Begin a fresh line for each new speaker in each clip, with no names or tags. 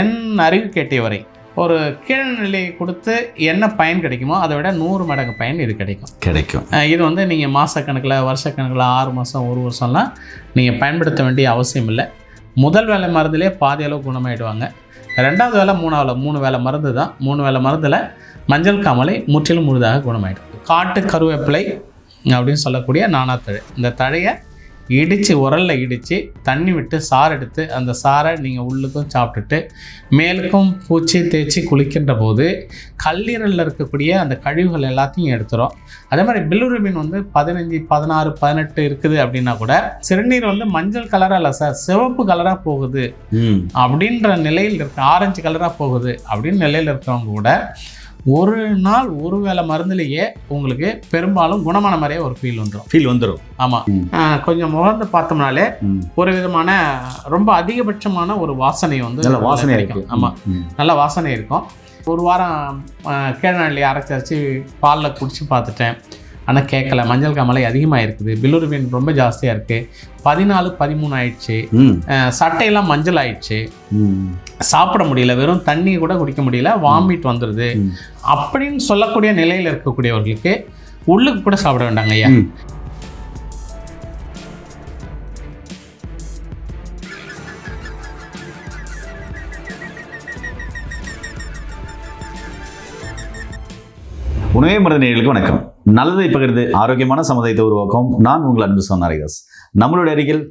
என் அறிவு கேட்டியவரை ஒரு கீழ்நிலை கொடுத்து என்ன பயன் கிடைக்குமோ அதை விட நூறு மடங்கு பயன் இது கிடைக்கும் கிடைக்கும் இது வந்து நீங்கள் மாதக்கணக்கில் வருஷக்கணக்கில் ஆறு மாதம் ஒரு வருஷம்லாம் நீங்கள் பயன்படுத்த வேண்டிய அவசியம் இல்லை முதல் வேலை மருந்துலேயே பாதி அளவு குணமாயிடுவாங்க ரெண்டாவது வேலை மூணாவது மூணு வேலை மருந்து தான் மூணு வேலை மருந்தில் மஞ்சள் காமலை முற்றிலும் முழுதாக குணமாயிடும் காட்டு கருவேப்பிலை அப்படின்னு சொல்லக்கூடிய நானா தழை இந்த தழையை இடித்து உரலில் இடித்து தண்ணி விட்டு சாறு எடுத்து அந்த சாரை நீங்கள் உள்ளுக்கும் சாப்பிட்டுட்டு மேலுக்கும் பூச்சி தேய்ச்சி குளிக்கின்ற போது கல்லீரலில் இருக்கக்கூடிய அந்த கழிவுகள் எல்லாத்தையும் எடுத்துரும் அதே மாதிரி பில்லுருபின் வந்து பதினஞ்சு பதினாறு பதினெட்டு இருக்குது அப்படின்னா கூட சிறுநீர் வந்து மஞ்சள் கலராக இல்லை சார் சிவப்பு கலராக போகுது அப்படின்ற நிலையில் இருக்க ஆரஞ்சு கலராக போகுது அப்படின்னு நிலையில் இருக்கிறவங்க கூட ஒரு நாள் ஒரு வேளை மருந்துலேயே உங்களுக்கு பெரும்பாலும் குணமான மாதிரியே ஒரு ஃபீல் வந்துடும் ஃபீல் வந்துடும் ஆமாம் கொஞ்சம் முகர்ந்து பார்த்தோம்னாலே ஒரு விதமான ரொம்ப அதிகபட்சமான ஒரு வாசனை வந்து
நல்ல வாசனை இருக்கும்
ஆமாம் நல்ல வாசனை இருக்கும் ஒரு வாரம் கேழ்நாளி அரைச்சி அரைச்சி பாலில் குடிச்சு பார்த்துட்டேன் ஆனால் கேட்கல மஞ்சள் காமலை அதிகமாக இருக்குது பிலுரிபின் ரொம்ப ஜாஸ்தியாக இருக்குது பதினாலு பதிமூணு ஆயிடுச்சு சட்டையெல்லாம் மஞ்சள் ஆயிடுச்சு சாப்பிட முடியல வெறும் தண்ணி கூட குடிக்க முடியல வாமிட் வந்துடுது அப்படின்னு சொல்லக்கூடிய நிலையில் இருக்கக்கூடியவர்களுக்கு உள்ளுக்கு கூட சாப்பிட வேண்டாங்க ஐயா
மருந்து நேர்களுக்கு வணக்கம் நல்லதை பகிர்ந்து ஆரோக்கியமான சமுதாயத்தை உருவாக்கும் நான் உங்கள் அன்பு சொன்னாரிதாஸ் நம்மளுடைய அருகில்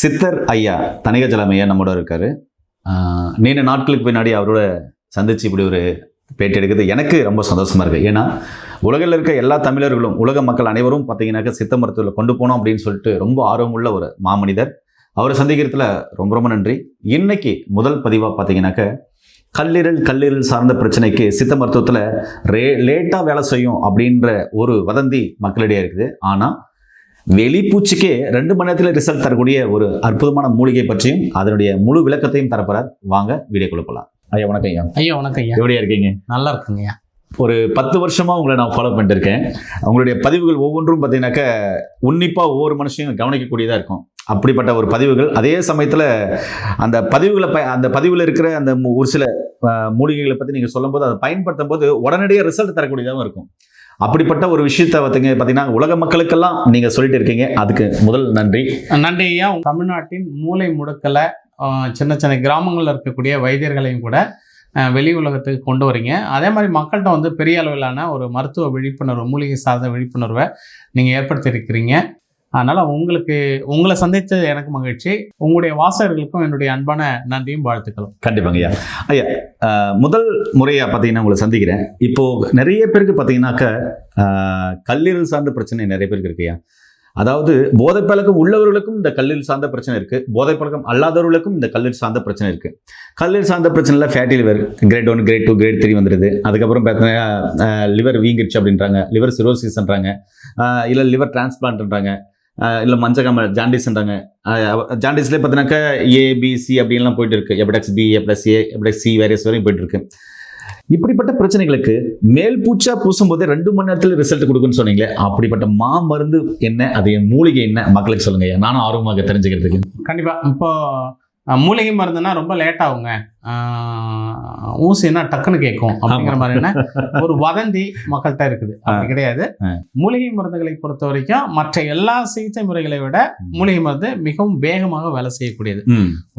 சித்தர் ஐயா தனிக ஐயா நம்மளோட இருக்கார் நீண்ட நாட்களுக்கு பின்னாடி அவரோட சந்தித்து இப்படி ஒரு பேட்டி எடுக்கிறது எனக்கு ரொம்ப சந்தோஷமா இருக்குது ஏன்னா உலகில் இருக்க எல்லா தமிழர்களும் உலக மக்கள் அனைவரும் பார்த்தீங்கன்னாக்க சித்த மருத்துவத்தில் கொண்டு போனோம் அப்படின்னு சொல்லிட்டு ரொம்ப ஆர்வமுள்ள ஒரு மாமனிதர் அவரை சந்திக்கிறதுல ரொம்ப ரொம்ப நன்றி இன்னைக்கு முதல் பதிவாக பார்த்தீங்கன்னாக்க கல்லீரல் கல்லீரல் சார்ந்த பிரச்சனைக்கு சித்த மருத்துவத்தில் ரே லேட்டாக வேலை செய்யும் அப்படின்ற ஒரு வதந்தி மக்களிடையே இருக்குது ஆனால் வெளிப்பூச்சிக்கே ரெண்டு மணி நேரத்தில் ரிசல்ட் தரக்கூடிய ஒரு அற்புதமான மூலிகை பற்றியும் அதனுடைய முழு விளக்கத்தையும் தரப்போறார் வாங்க வீடியோ கொடுக்கலாம் ஐயா வணக்கம் ஐயா ஐயா வணக்கம் ஐயா எப்படியா இருக்கீங்க
நல்லா இருக்குங்க ஐயா
ஒரு பத்து வருஷமாக உங்களை நான் ஃபாலோ பண்ணிட்டு இருக்கேன் உங்களுடைய பதிவுகள் ஒவ்வொன்றும் பார்த்தீங்கன்னாக்க உன்னிப்பாக ஒவ்வொரு மனுஷையும் கவனிக்கக்கூடியதாக இருக்கும் அப்படிப்பட்ட ஒரு பதிவுகள் அதே சமயத்தில் அந்த பதிவுகளை ப அந்த பதிவில் இருக்கிற அந்த ஒரு சில மூலிகைகளை பற்றி நீங்கள் சொல்லும்போது அதை பயன்படுத்தும் போது உடனடியாக ரிசல்ட் தரக்கூடியதாகவும் இருக்கும் அப்படிப்பட்ட ஒரு விஷயத்தை பார்த்தீங்க பார்த்தீங்கன்னா உலக மக்களுக்கெல்லாம் நீங்கள் சொல்லிட்டு இருக்கீங்க அதுக்கு முதல் நன்றி
நன்றி ஐயா தமிழ்நாட்டின் மூளை முடுக்கலை சின்ன சின்ன கிராமங்களில் இருக்கக்கூடிய வைத்தியர்களையும் கூட வெளி உலகத்துக்கு கொண்டு வரீங்க அதே மாதிரி மக்கள்கிட்ட வந்து பெரிய அளவிலான ஒரு மருத்துவ விழிப்புணர்வு மூலிகை சார்ந்த விழிப்புணர்வை நீங்கள் ஏற்படுத்தியிருக்கிறீங்க அதனால் உங்களுக்கு உங்களை சந்தித்த எனக்கு மகிழ்ச்சி உங்களுடைய வாசகர்களுக்கும் என்னுடைய அன்பான நன்றியும் வாழ்த்துக்களும்
கண்டிப்பாங்க ஐயா ஐயா முதல் முறையாக பார்த்தீங்கன்னா உங்களை சந்திக்கிறேன் இப்போது நிறைய பேருக்கு பார்த்தீங்கன்னாக்க கல்லீரல் சார்ந்த பிரச்சனை நிறைய பேருக்கு இருக்கு ஐயா அதாவது போதை பழக்கம் உள்ளவர்களுக்கும் இந்த கல்லீரல் சார்ந்த பிரச்சனை இருக்குது போதை பழக்கம் அல்லாதவர்களுக்கும் இந்த கல்லீரல் சார்ந்த பிரச்சனை இருக்குது கல்லீரல் சார்ந்த பிரச்சனையில் fatty liver grade one grade two grade three வந்துடுது அதுக்கப்புறம் பார்த்தீங்கன்னா லிவர் வீங்கிடுச்சு அப்படின்றாங்க லிவர் சிரோசிஸ்ன்றாங்க இல்லை லிவர் டிரான்ஸ்பிளான்ட்ன்றாங்க இல்லை மஞ்ச காம ஜாண்டிஸ்ன்றாங்க ஜாண்டிஸ்லேயே பார்த்தீங்கன்னாக்கா ஏபிசி அப்படின்லாம் போயிட்டு இருக்கு எப்டெக்ஸ் பி எப்டெக்ஸ் ஏ எப்டெக்ஸ் சி வேரியஸ் வரையும் போயிட்டு இருக்கு இப்படிப்பட்ட பிரச்சனைகளுக்கு மேல் பூச்சா பூசும் போதே ரெண்டு மணி நேரத்தில் ரிசல்ட் கொடுக்குன்னு சொன்னீங்களே அப்படிப்பட்ட மா மருந்து என்ன அது மூலிகை என்ன மக்களுக்கு சொல்லுங்க நானும் ஆர்வமாக தெரிஞ்சுக்கிறதுக்கு
கண்டிப்பாக இப்போ மூலிகை மருந்துனா ரொம்ப லேட் ஆகுங்க ஊசினா டக்குன்னு கேட்கும் அப்படிங்கிற என்ன ஒரு வதந்தி மக்கள்கிட்ட இருக்குது அது கிடையாது மூலிகை மருந்துகளை பொறுத்த வரைக்கும் மற்ற எல்லா சிகிச்சை முறைகளை விட மூலிகை மருந்து மிகவும் வேகமாக வேலை செய்யக்கூடியது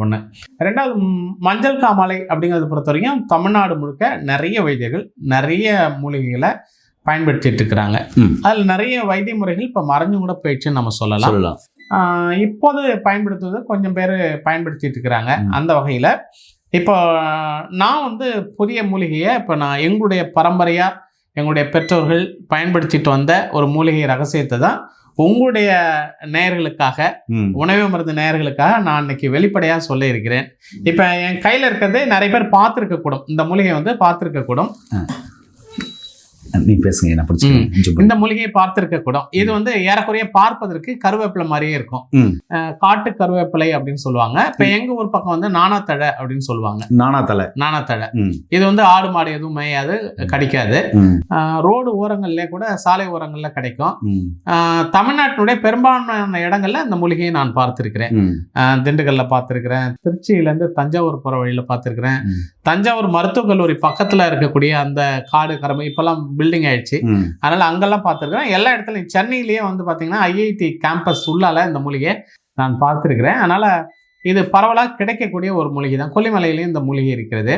ஒன்று ரெண்டாவது மஞ்சள் காமாலை அப்படிங்கிறத பொறுத்த வரைக்கும் தமிழ்நாடு முழுக்க நிறைய வைத்தியர்கள் நிறைய மூலிகைகளை பயன்படுத்திட்டு இருக்கிறாங்க அதில் நிறைய வைத்திய முறைகள் இப்போ மறைஞ்சு கூட போயிடுச்சுன்னு நம்ம சொல்லலாம் இப்போது பயன்படுத்துவது கொஞ்சம் பேர் பயன்படுத்திட்டு இருக்கிறாங்க அந்த வகையில் இப்போ நான் வந்து புதிய மூலிகையை இப்போ நான் எங்களுடைய பரம்பரையாக எங்களுடைய பெற்றோர்கள் பயன்படுத்திட்டு வந்த ஒரு மூலிகை ரகசியத்தை தான் உங்களுடைய நேயர்களுக்காக உணவு மருந்து நேயர்களுக்காக நான் இன்னைக்கு வெளிப்படையாக சொல்லியிருக்கிறேன் இப்போ என் கையில் இருக்கிறது நிறைய பேர் பார்த்துருக்கக்கூடும் இந்த மூலிகை வந்து பார்த்துருக்கக்கூடும்
நீ பேசுங்க நான் பிடிச்சிருக்கேன்
இந்த மூலிகையை பார்த்திருக்க கூடம் இது வந்து ஏறக்குறைய பார்ப்பதற்கு கருவேப்பிலை மாதிரியே இருக்கும் காட்டு கருவேப்பிலை அப்படின்னு சொல்லுவாங்க இப்ப எங்க ஊர் பக்கம் வந்து நானாத்தழை அப்படின்னு சொல்லுவாங்க நானாத்தழை நானாத்தழை இது வந்து ஆடு மாடு எதுவும் மேயாது கிடைக்காது ரோடு ஓரங்கள்ல கூட சாலை ஓரங்கள்ல கிடைக்கும் தமிழ்நாட்டினுடைய பெரும்பான்மையான இடங்கள்ல இந்த மூலிகையை நான் பார்த்திருக்கிறேன் திண்டுக்கல்ல பார்த்திருக்கிறேன் திருச்சியில இருந்து தஞ்சாவூர் போற வழியில பார்த்திருக்கிறேன் தஞ்சாவூர் மருத்துவக் கல்லூரி பக்கத்துல இருக்கக்கூடிய அந்த காடு கரம்பு இப்பெல்லாம் பில்டிங் ஆயிடுச்சு அதனால அங்கெல்லாம் பார்த்துருக்கேன் எல்லா இடத்துலையும் சென்னையிலேயே வந்து பார்த்தீங்கன்னா ஐஐடி கேம்பஸ் உள்ளால இந்த மூலிகை நான் பார்த்துருக்கிறேன் அதனால இது பரவலாக கிடைக்கக்கூடிய ஒரு மூலிகை தான் கொல்லிமலையிலையும் இந்த மூலிகை இருக்கிறது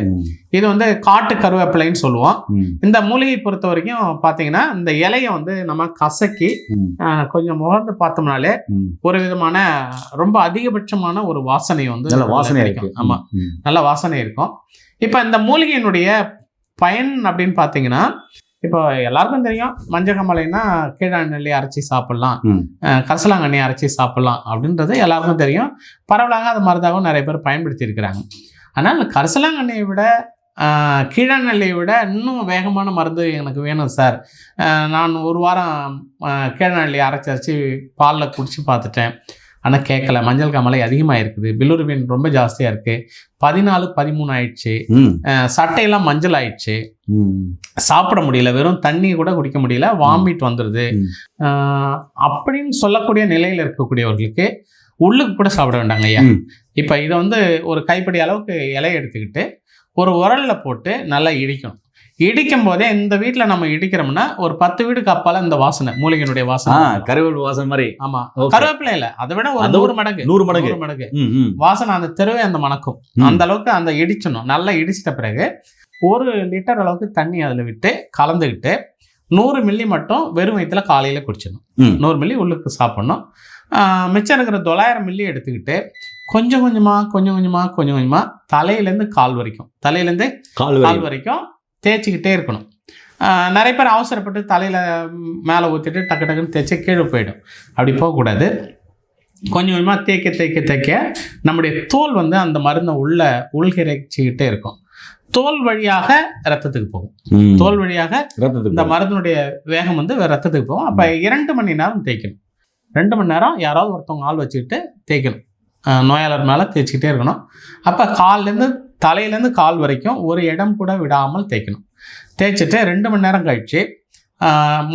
இது வந்து காட்டு கருவேப்பிலைன்னு சொல்லுவோம் இந்த மூலிகை பொறுத்த வரைக்கும் பார்த்தீங்கன்னா இந்த இலையை வந்து நம்ம கசக்கி கொஞ்சம் முகர்ந்து பார்த்தோம்னாலே ஒரு விதமான ரொம்ப அதிகபட்சமான ஒரு வாசனை வந்து
நல்ல வாசனை இருக்கும்
ஆமாம் நல்ல வாசனை இருக்கும் இப்போ இந்த மூலிகையினுடைய பயன் அப்படின்னு பார்த்தீங்கன்னா இப்போ எல்லாருக்கும் தெரியும் மஞ்சகமலைன்னா கீழாண்ணெல்லி அரைச்சி சாப்பிட்லாம் கரசலாங்கண்ணி அரைச்சி சாப்பிட்லாம் அப்படின்றது எல்லாருக்கும் தெரியும் பரவலாக அது மருந்தாகவும் நிறைய பேர் பயன்படுத்தி இருக்கிறாங்க ஆனால் கரசலாங்கண்ணியை விட கீழநெல்லியை விட இன்னும் வேகமான மருந்து எனக்கு வேணும் சார் நான் ஒரு வாரம் கீழநெல்லி அரைச்சி அரைச்சி பாலில் குடித்து பார்த்துட்டேன் ஆனால் கேட்கல மஞ்சள் காமலை அதிகமாக இருக்குது மீன் ரொம்ப ஜாஸ்தியாக இருக்குது பதினாலு பதிமூணு ஆயிடுச்சு சட்டையெல்லாம் மஞ்சள் ஆயிடுச்சு சாப்பிட முடியல வெறும் தண்ணி கூட குடிக்க முடியல வாமிட் வந்துடுது அப்படின்னு சொல்லக்கூடிய நிலையில் இருக்கக்கூடியவர்களுக்கு உள்ளுக்கு கூட சாப்பிட வேண்டாங்க ஐயா இப்போ இதை வந்து ஒரு கைப்படி அளவுக்கு இலையை எடுத்துக்கிட்டு ஒரு உரலில் போட்டு நல்லா இடிக்கணும் இடிக்கும் போதே இந்த வீட்டில் நம்ம இடிக்கிறோம்னா ஒரு பத்து வீடுக்கு அப்பால இந்த வாசனை மூலிகையினுடைய வாசனை
கருவேப்பிலை வாசனை மாதிரி
ஆமா கருவேப்பிலை இல்ல அதை விட ஒரு நூறு மடங்கு
நூறு மடங்கு மடங்கு
வாசனை அந்த தெருவே அந்த மணக்கும் அந்த அளவுக்கு அந்த இடிச்சணும் நல்லா இடிச்சிட்ட பிறகு ஒரு லிட்டர் அளவுக்கு தண்ணி அதில் விட்டு கலந்துக்கிட்டு நூறு மில்லி மட்டும் வெறும் வயிற்றுல காலையில் குடிச்சிடணும் நூறு மில்லி உள்ளுக்கு சாப்பிட்ணும் மிச்சம் இருக்கிற தொள்ளாயிரம் மில்லி எடுத்துக்கிட்டு கொஞ்சம் கொஞ்சமாக கொஞ்சம் கொஞ்சமாக கொஞ்சம் கொஞ்சமாக தலையிலேருந்து கால் வரைக்கும் தலையிலேருந்து கால் கால் வரைக்கும் தேய்ச்சிக்கிட்டே இருக்கணும் நிறைய பேர் அவசரப்பட்டு தலையில் மேலே ஊற்றிட்டு டக்கு டக்குன்னு தேய்ச்சி கீழே போயிடும் அப்படி போகக்கூடாது கொஞ்சம் கொஞ்சமாக தேய்க்க தேய்க்க தேய்க்க நம்முடைய தோல் வந்து அந்த மருந்தை உள்ள உள்கிரைச்சிக்கிட்டே இருக்கும் தோல் வழியாக ரத்தத்துக்கு போகும் தோல் வழியாக ரத்தத்துக்கு இந்த மருந்தினுடைய வேகம் வந்து ரத்தத்துக்கு போகும் அப்போ இரண்டு மணி நேரம் தேய்க்கணும் ரெண்டு மணி நேரம் யாராவது ஒருத்தவங்க ஆள் வச்சுக்கிட்டு தேய்க்கணும் நோயாளர் மேலே தேய்ச்சிக்கிட்டே இருக்கணும் அப்போ காலிலேருந்து தலையிலேருந்து கால் வரைக்கும் ஒரு இடம் கூட விடாமல் தேய்க்கணும் தேய்ச்சிட்டு ரெண்டு மணி நேரம் கழித்து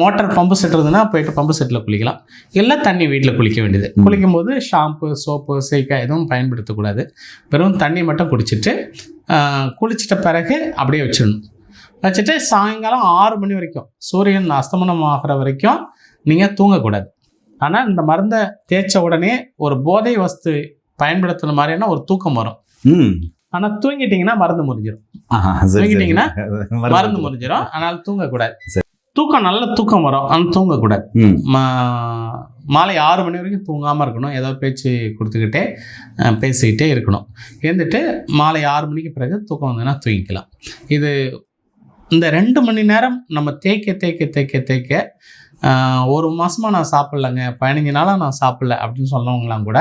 மோட்டர் பம்பு செட் இருந்ததுன்னா போயிட்டு பம்பு செட்டில் குளிக்கலாம் இல்லை தண்ணி வீட்டில் குளிக்க வேண்டியது குளிக்கும் போது ஷாம்பு சோப்பு சீக்கா எதுவும் பயன்படுத்தக்கூடாது வெறும் தண்ணி மட்டும் குடிச்சிட்டு குளிச்சிட்ட பிறகு அப்படியே வச்சிடணும் வச்சுட்டு சாயங்காலம் ஆறு மணி வரைக்கும் சூரியன் அஸ்தமனம் ஆகிற வரைக்கும் நீங்கள் தூங்கக்கூடாது ஆனால் இந்த மருந்தை தேய்ச்ச உடனே ஒரு போதை வஸ்து பயன்படுத்துன மாதிரியான ஒரு தூக்கம் வரும் ஆனா தூங்கிட்டீங்கன்னா மருந்து முறிஞ்சிடும் தூங்கிட்டீங்கன்னா மருந்து முறிஞ்சிடும் அதனால தூங்கக்கூடாது தூக்கம் நல்ல தூக்கம் வரும் ஆனால் தூங்கக்கூடாது மாலை ஆறு மணி வரைக்கும் தூங்காமல் இருக்கணும் ஏதாவது பேச்சு கொடுத்துக்கிட்டே பேசிக்கிட்டே இருக்கணும் இருந்துட்டு மாலை ஆறு மணிக்கு பிறகு தூக்கம் வந்ததுன்னா தூங்கிக்கலாம் இது இந்த ரெண்டு மணி நேரம் நம்ம தேய்க்க தேய்க்க தேய்க்க தேய்க்க ஒரு மாதமாக நான் சாப்பிட்லங்க பதினஞ்சு நாளாக நான் சாப்பிட்ல அப்படின்னு சொன்னவங்களாம் கூட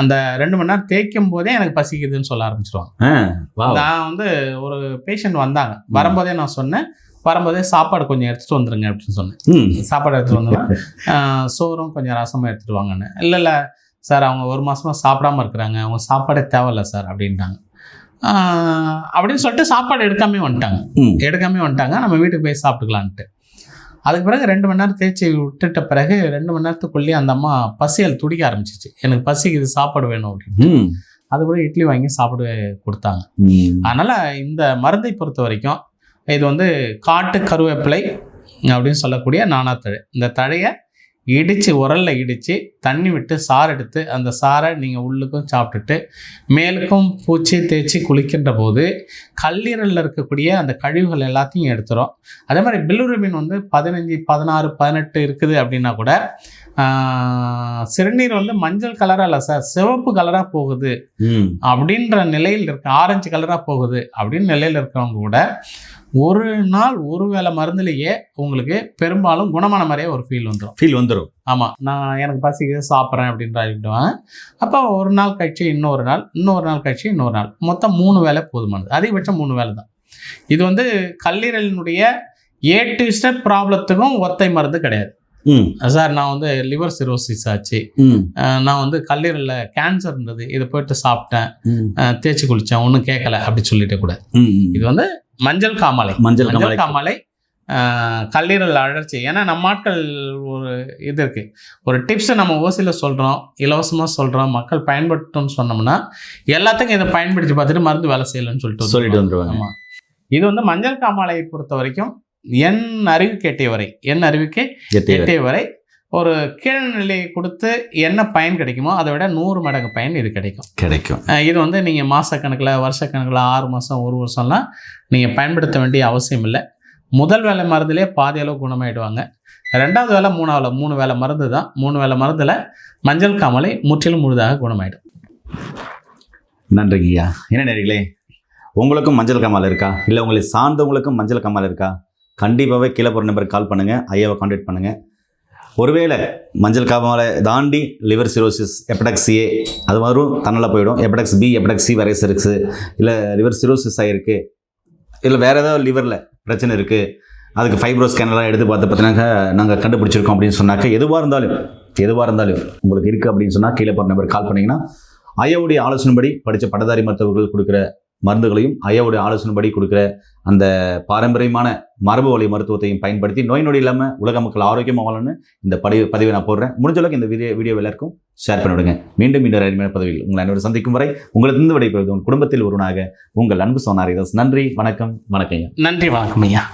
அந்த ரெண்டு மணி நேரம் தேய்க்கும் போதே எனக்கு பசிக்குதுன்னு சொல்ல ஆரம்பிச்சிருவாங்க நான் வந்து ஒரு பேஷண்ட் வந்தாங்க வரும்போதே நான் சொன்னேன் வரும்போதே சாப்பாடு கொஞ்சம் எடுத்துகிட்டு வந்துருங்க அப்படின்னு சொன்னேன் சாப்பாடு எடுத்துகிட்டு வந்துடுவேன் சோறும் கொஞ்சம் ரசமாக எடுத்துகிட்டு வாங்கன்னு இல்லை இல்லை சார் அவங்க ஒரு மாதமாக சாப்பிடாமல் இருக்கிறாங்க அவங்க சாப்பாடே தேவையில்ல சார் அப்படின்ட்டாங்க அப்படின்னு சொல்லிட்டு சாப்பாடு எடுக்காமே வந்துட்டாங்க எடுக்காமே வந்துட்டாங்க நம்ம வீட்டுக்கு போய் சாப்பிட்டுக்கலான்ட்டு அதுக்கு பிறகு ரெண்டு மணி நேரம் தேய்ச்சி விட்டுட்ட பிறகு ரெண்டு மணி நேரத்துக்குள்ளேயே அந்த அம்மா பசியல் துடிக்க ஆரம்பிச்சிச்சு எனக்கு இது சாப்பாடு வேணும் அப்படின்னு அது கூட இட்லி வாங்கி சாப்பிட கொடுத்தாங்க அதனால் இந்த மருந்தை பொறுத்த வரைக்கும் இது வந்து காட்டு கருவேப்பிலை அப்படின்னு சொல்லக்கூடிய நானாத்தழை இந்த தழையை இடித்து உரலில் இடித்து தண்ணி விட்டு சாறு எடுத்து அந்த சாரை நீங்கள் உள்ளுக்கும் சாப்பிட்டுட்டு மேலுக்கும் பூச்சி தேய்ச்சி குளிக்கின்ற போது கல்லீரலில் இருக்கக்கூடிய அந்த கழிவுகள் எல்லாத்தையும் எடுத்துரும் அதே மாதிரி பில்லுரிமின் வந்து பதினஞ்சு பதினாறு பதினெட்டு இருக்குது அப்படின்னா கூட சிறுநீர் வந்து மஞ்சள் கலராக இல்லை சார் சிவப்பு கலராக போகுது அப்படின்ற நிலையில் இருக்க ஆரஞ்சு கலராக போகுது அப்படின்னு நிலையில் இருக்கிறவங்க கூட ஒரு நாள் ஒரு வேளை மருந்துலேயே உங்களுக்கு பெரும்பாலும் குணமான மாதிரியே ஒரு ஃபீல் வந்துடும் ஃபீல் வந்துடும் ஆமாம் நான் எனக்கு பசிக்கு சாப்பிட்றேன் அப்படின்ற ஆகிடுவேன் அப்போ ஒரு நாள் கழிச்சு இன்னொரு நாள் இன்னொரு நாள் கழிச்சு இன்னொரு நாள் மொத்தம் மூணு வேலை போதுமானது அதிகபட்சம் மூணு வேலை தான் இது வந்து கல்லீரலினுடைய ஏ டு ஸ்டெப் ப்ராப்ளத்துக்கும் ஒத்தை மருந்து கிடையாது சார் நான் வந்து லிவர் சிரோசிஸ் ஆச்சு நான் வந்து கல்லீரலில் கேன்சர் இருந்தது இதை போயிட்டு சாப்பிட்டேன் தேய்ச்சி குளித்தேன் ஒன்றும் கேட்கல அப்படி சொல்லிட்டு கூட இது வந்து மஞ்சள் காமாலை மஞ்சள் மஞ்சள் காமாலை கல்லீரல் அழற்சி ஏன்னா நம்ம ஆட்கள் ஒரு இது இருக்குது ஒரு டிப்ஸை நம்ம ஓசியில் சொல்கிறோம் இலவசமாக சொல்கிறோம் மக்கள் பயன்படுத்தும் சொன்னோம்னா எல்லாத்துக்கும் இதை பயன்படுத்தி பார்த்துட்டு மருந்து வேலை செய்யலைன்னு சொல்லிட்டு
சொல்லிட்டு வந்துடுவாங்க
இது வந்து மஞ்சள் காமாலையை பொறுத்த வரைக்கும் என் அறிவு எட்டிய வரை என் அறிவுக்கு எட்டிய வரை ஒரு கீழ்நிலை கொடுத்து என்ன பயன் கிடைக்குமோ அதை விட நூறு மடங்கு பயன் இது கிடைக்கும் கிடைக்கும் இது வந்து நீங்கள் மாதக்கணக்கில் வருஷக்கணக்கில் ஆறு மாதம் ஒரு வருஷம்லாம் நீங்கள் பயன்படுத்த வேண்டிய அவசியம் இல்லை முதல் வேலை மருந்துலேயே பாதி அளவு குணமாயிடுவாங்க ரெண்டாவது வேலை மூணாவது மூணு வேலை மருந்து தான் மூணு வேலை மருந்தில் மஞ்சள் காமலை முற்றிலும் முழுதாக குணமாயிடும்
நன்றிங்கய்யா என்ன நேரிகளே உங்களுக்கும் மஞ்சள் காமல் இருக்கா இல்லை உங்களை சார்ந்தவங்களுக்கும் மஞ்சள் காமல் இருக்கா கண்டிப்பாகவே கீழே போகிற நம்பருக்கு கால் பண்ணுங்கள் ஐயாவை காண்டாக்ட் பண்ணுங்கள் ஒருவேளை மஞ்சள் காமாலை தாண்டி லிவர் சிரோசிஸ் எப்டக்ஸ் ஏ அது வரும் தன்னால் போயிடும் எப்படக்ஸ் பி எப்டக்ஸ் சி வரைஸ் இருக்குது இல்லை லிவர் சிரோசிஸ் ஆகிருக்கு இல்லை வேறு ஏதாவது லிவரில் பிரச்சனை இருக்குது அதுக்கு ஃபைப்ரோ ஸ்கேனெல்லாம் எடுத்து பார்த்து பார்த்தீங்கன்னாக்கா நாங்கள் கண்டுபிடிச்சிருக்கோம் அப்படின்னு சொன்னாக்க எதுவாக இருந்தாலும் எதுவாக இருந்தாலும் உங்களுக்கு இருக்குது அப்படின்னு சொன்னால் கீழே போகிற நம்பர் கால் பண்ணிங்கன்னா ஐயாவுடைய ஆலோசனைபடி படித்த பட்டதாரி மருத்துவர்கள் கொடுக்குற மருந்துகளையும் ஐயாவுடைய ஆலோசனைப்படி கொடுக்குற அந்த பாரம்பரியமான மரபு வழி மருத்துவத்தையும் பயன்படுத்தி நோய் நொடி இல்லாமல் உலக மக்கள் ஆரோக்கியமாக வாழணும்னு இந்த படி பதிவை நான் போடுறேன் முடிஞ்ச அளவுக்கு இந்த வீடியோ வீடியோ எல்லாருக்கும் ஷேர் பண்ணிவிடுங்க மீண்டும் மீண்டும் அருமையான பதவியில் உங்கள் அனைவரும் சந்திக்கும் வரை இருந்து விடைபெறுவது உங்கள் குடும்பத்தில் ஒருவனாக உங்கள் அன்பு சோனாரிதாஸ் நன்றி வணக்கம் வணக்கம் ஐயா நன்றி வணக்கம் ஐயா